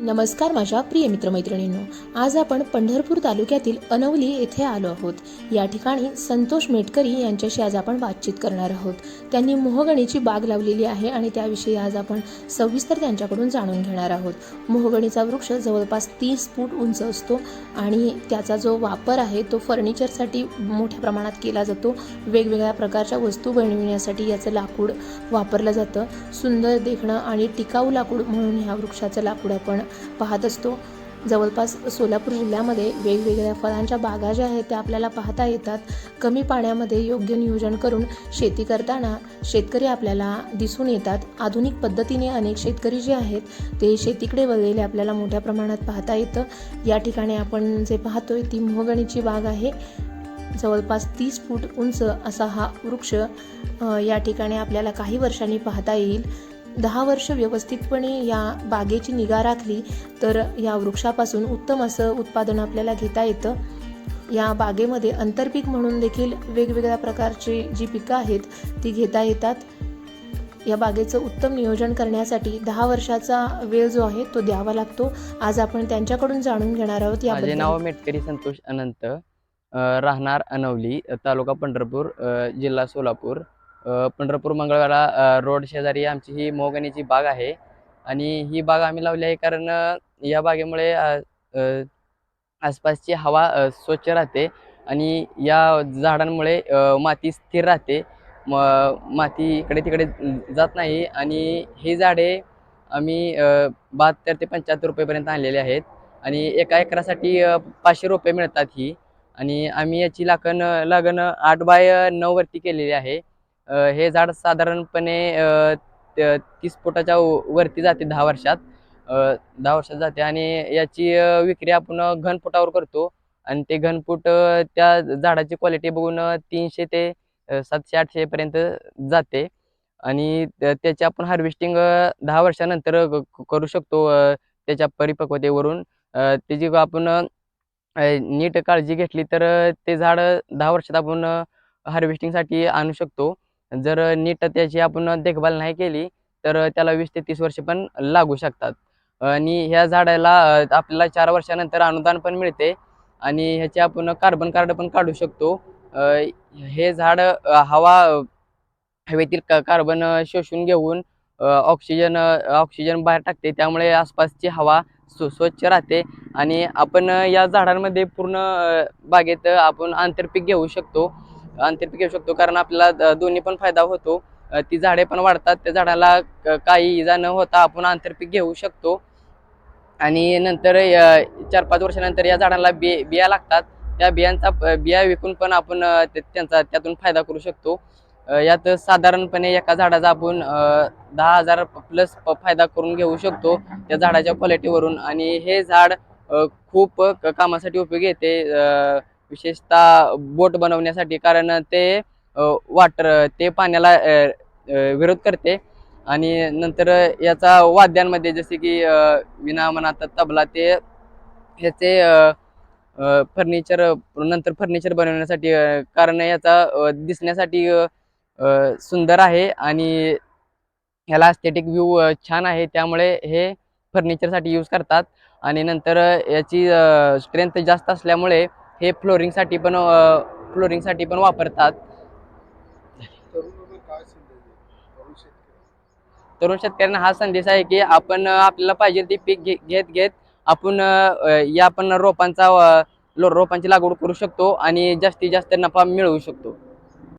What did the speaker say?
नमस्कार माझ्या प्रिय मित्रमैत्रिणींनो आज आपण पंढरपूर तालुक्यातील अनवली येथे आलो आहोत. या ठिकाणी संतोष मेटकरी यांच्याशी आज आपण बातचीत करणार आहोत. त्यांनी मोहगणीची बाग लावलेली आहे आणि त्याविषयी आज आपण सविस्तर त्यांच्याकडून जाणून घेणार आहोत. मोहगणीचा वृक्ष जवळपास तीस फूट उंच असतो आणि त्याचा जो वापर आहे तो फर्निचरसाठी मोठ्या प्रमाणात केला जातो. वेगवेगळ्या प्रकारच्या वस्तू बनविण्यासाठी याचं लाकूड वापरलं जातं. सुंदर देखणं आणि टिकाऊ लाकूड म्हणून ह्या वृक्षाचं लाकूड आपण पाहत असतो. जवळपास सोलापूर जिल्ह्यामध्ये वेगवेगळ्या फळांच्या बागा ज्या आहेत त्या आपल्याला पाहता येतात. कमी पाण्यामध्ये योग्य नियोजन करून शेती करताना शेतकरी आपल्याला दिसून येतात. आधुनिक पद्धतीने अनेक शेतकरी जे आहेत ते शेतीकडे वळलेले आपल्याला मोठ्या प्रमाणात पाहता येतं. या ठिकाणी आपण जे पाहतोय ती मोहगणीची बाग आहे. जवळपास तीस फूट उंच असा हा वृक्ष या ठिकाणी आपल्याला काही वर्षांनी पाहता येईल. दहा वर्ष व्यवस्थितपणे या बागेची निगा राखली तर या वृक्षापासून उत्तम असं उत्पादन आपल्याला घेता येतं. या बागेमध्ये आंतरपीक म्हणून देखील वेगवेगळ्या प्रकारची जी पिकं आहेत ती घेता येतात. या बागेचं उत्तम नियोजन करण्यासाठी दहा वर्षाचा वेळ जो आहे तो द्यावा लागतो. आज आपण त्यांच्याकडून जाणून घेणार आहोत माझे नाव मेटकरी संतोष अनंत राहणार अनवली तालुका पंढरपूर जिल्हा सोलापूर. पंढरपूर मंगळवाडा रोड शेजारी आमची ही मोगणीची बाग आहे. आणि ही बाग आम्ही लावली आहे कारण या बागेमुळे आसपासची हवा स्वच्छ राहते. आणि या झाडांमुळे माती स्थिर राहते. म माती इकडे तिकडे जात नाही. आणि ही झाडे आम्ही बहात्तर ते पंच्याहत्तर रुपयेपर्यंत आणलेले आहेत. आणि एका एकरासाठी पाचशे रुपये मिळतात ही. आणि आम्ही याची लागण लागण आठ बाय नऊ वरती केलेली आहे. हे झाड साधारणपणे तीस फुटाच्या वरती जाते दहा वर्षात. दहा वर्षात जाते आणि याची विक्री आपण घनफुटावर करतो. आणि ते घनफूट त्या झाडाची क्वालिटी बघून तीनशे ते सातशे आठशे पर्यंत जाते. आणि त्याची आपण हार्वेस्टिंग दहा वर्षानंतर करू शकतो त्याच्या परिपक्वतेवरून. त्याची आपण नीट काळजी घेतली तर ते झाड दहा वर्षात आपण हार्वेस्टिंगसाठी आणू शकतो. जर नीट त्याची आपण देखभाल नाही केली तर त्याला वीस ते तीस वर्ष पण लागू शकतात. आणि ह्या झाडाला आपल्याला चार वर्षानंतर अनुदान पण मिळते आणि ह्याचे आपण कार्बन कार्ड पण काढू शकतो. हे झाड हवा हवेतील कार्बन शोषून घेऊन ऑक्सिजन ऑक्सिजन बाहेर टाकते. त्यामुळे आसपासची हवा स्वच्छ राहते आणि आपण या झाडांमध्ये पूर्ण बागेत आपण आंतरपीक घेऊ शकतो. आंतरपीक घेऊ शकतो. कारण आपल्याला दोन्ही पण फायदा होतो. ती झाडे पण वाढतात. त्या झाडाला काही इजा न होता आपण आंतरपीक घेऊ शकतो. आणि नंतर चार पाच वर्षानंतर या झाडाला बी बिया लागतात. त्या बियांचा बिया विकून पण आपण त्यांचा त्यातून फायदा करू शकतो. यात साधारणपणे एका झाडाचा आपण दहा हजार प्लस फायदा करून घेऊ शकतो त्या झाडाच्या क्वालिटीवरून आणि हे झाड खूप कामासाठी उपयोगी येते. विशेषतः बोट बनवण्यासाठी कारण ते वाटर ते पाण्याला विरोध करते. आणि नंतर याचा वाद्यांमध्ये जसे की विना मनात तबला ते ह्याचे फर्निचर नंतर फर्निचर बनवण्यासाठी कारण याचा दिसण्यासाठी सुंदर आहे. आणि ह्याला अस्थेटिक व्ह्यू छान आहे. त्यामुळे हे फर्निचरसाठी यूज करतात. आणि नंतर याची स्ट्रेंथ जास्त असल्यामुळे हे फ्लोरिंगसाठी पण फ्लोरिंगसाठी पण वापरतात. तरुण शेतकऱ्यांना हा संदेश आहे की आपण आपल्याला पाहिजे ते पीक घे- घेत घेत आपण या आपण रोपांचा रोपांची लागवड करू शकतो आणि जास्तीत जास्त नफा मिळवू शकतो.